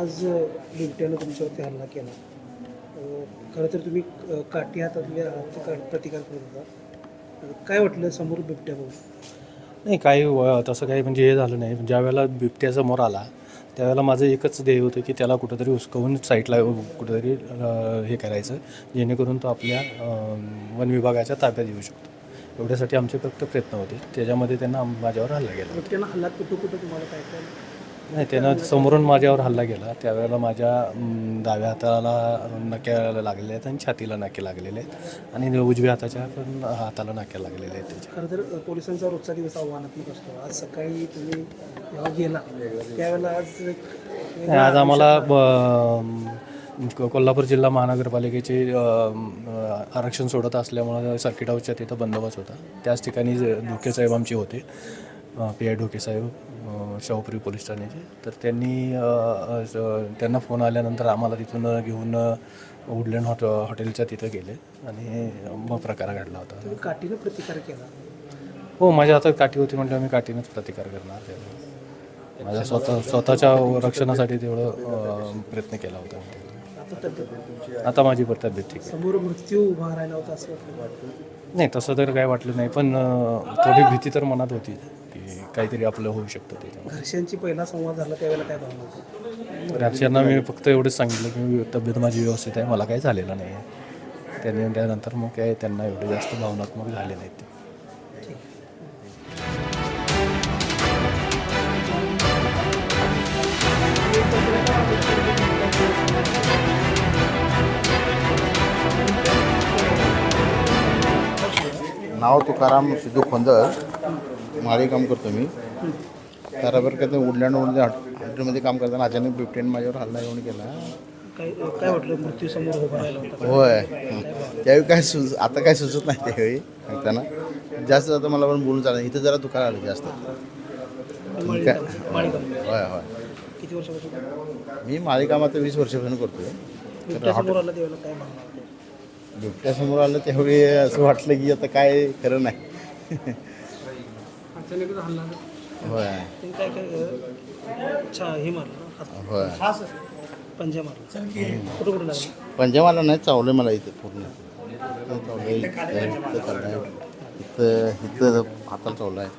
आज बिबट्यानं तुमच्यावरती हल्ला केला. खरं तर तुम्ही काठी हातातल्या हात प्रतिकार करत होता. काय वाटलं समोर बिबट्या बघून? नाही काही तसं काही म्हणजे हे झालं नाही. ज्या वेळेला बिबट्या समोर आला त्यावेळेला माझं एकच ध्येय होतं की त्याला कुठंतरी उचकवून साईडला कुठंतरी हे करायचं जेणेकरून तो आपल्या वन विभागाच्या ताब्यात येऊ शकतो. एवढ्यासाठी आमचे फक्त प्रयत्न होते. त्याच्यामध्ये त्यांना माझ्यावर हल्ला गेला हल्ला कुठं कुठं तुम्हाला काय काय नाही त्यानं समोरून माझ्यावर हल्ला गेला त्यावेळेला माझ्या डाव्या हाताला नक्या लागलेल्या आहेत आणि छातीला नाके लागलेले आहेत. आणि उजव्या हाताच्या पण हाताला नाक्या लागलेल्या आहेत त्याच्या. खरं तर पोलिसांचा रोजचा दिवस आव्हानात्मक असतो. आज सकाळी तुम्ही जेव्हा गेला त्यावेळेला आज एक नाही, आज आम्हाला ब- को- कोल्हापूर जिल्हा महानगरपालिकेचे अ, अ, आरक्षण सोडत असल्यामुळं सर्किट हाऊसच्या तिथं बंदोबस्त होता. त्याच ठिकाणी जे धोके साहेब आमचे होते. पी आय ढोके साहेब शाहूपुरी पोलीस ठाण्याचे. तर त्यांनी त्यांना फोन आल्यानंतर आम्हाला तिथून घेऊन वुडलँड हॉट हॉटेलच्या तिथं गेले आणि मग प्रकार घडला होता. काठीनं प्रतिकार केला? हो माझ्या हातात काठी होती म्हटलं मी काठीनंच प्रतिकार करणार त्याला. माझ्या स्वतः स्वतःच्या रक्षणासाठी तेवढं प्रयत्न केला होता. आता माझी तब्येत ठीक समोर मृत्यू उभा राहिला होता असं नाही तसं तर काय वाटलं नाही पण थोडी भीती तर मनात होती. काहीतरी आपलं होऊ शकतं त्याच्यामध्ये. घरच्यांची पहिला संवाद झाला त्यावेळेला काय भावना होती घरच्यांना मी फक्त एवढंच सांगितलं की तब्येत माझी व्यवस्थित आहे मला काही झालेलं नाही आहे. त्यांनी त्यानंतर मग काय त्यांना एवढे जास्त भावनात्मक झाले नाहीत ते. नाव तुकाराम सिद्धू खोंदर माळी काम करतो मी. ताराबर करता उडल्यानं उडल्या हॉटेलमध्ये काम करताना अचानक बिबट्याने माझ्यावर हल्ला येऊन केला काय काय वाटलं? मृत्यू समोर उभा राहिला होता होय. त्यावेळी काय सुच आता काय सुचत नाही त्यावेळी सांगताना. जास्त आता मला पण बोलून चाललं इथं जरा दुकान आलं जास्त. काय माळीगाव होय होय. किती वर्षापासून? मी माळी काम आता वीस वर्षापासून करतोय. आला त्यावेळेला काय बिबट्यासमोर आलं त्यावेळी असं वाटलं की आता काय खरं नाही. होय. त्यांनी काय काय अं, अच्छा हे मारलं. हात- होय पंजा मारला. कुठं कुठं लागलं? पंजाबाला नाही चावलं मला इथं पूर्ण. इथं चावलंय, इथं इथं चावलंय. इथं इथं हाताला चावलं आहे.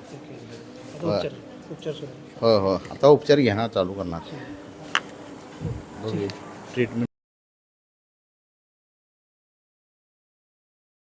आता उपचार उपचार सुरू हो हो आता उपचार घेणार चालू करणार. ट्रीटमेंट